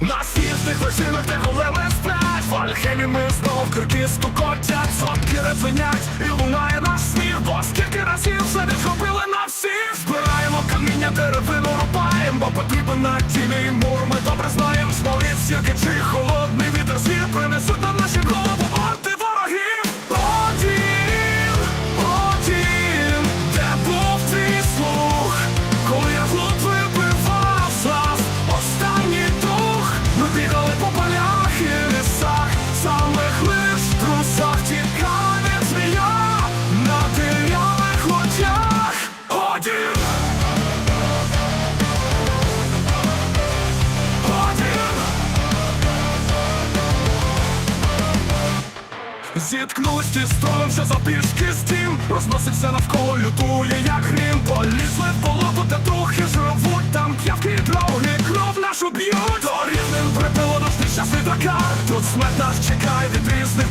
На сніжних вершинах, де големи сплять. Альхемі ми знов крики стукотять Сотки ревенять і лунає наш сміх Бо скільки разів вже відхопили на всіх. Збираємо каміння, деревину рубаємо, Бо потрібен на тілі мур. Ми добре знаємо, Смолі стільки чи холодний Зіткнулись ті строєм, що за пішки стін Розносився навколо, лютує, як грім. Полізли в болото, де трохи живуть. Там п'явки і дроги, кров нашу б'ють. То різним припило наш нещасний дракар Тут смерть нас чекає від різних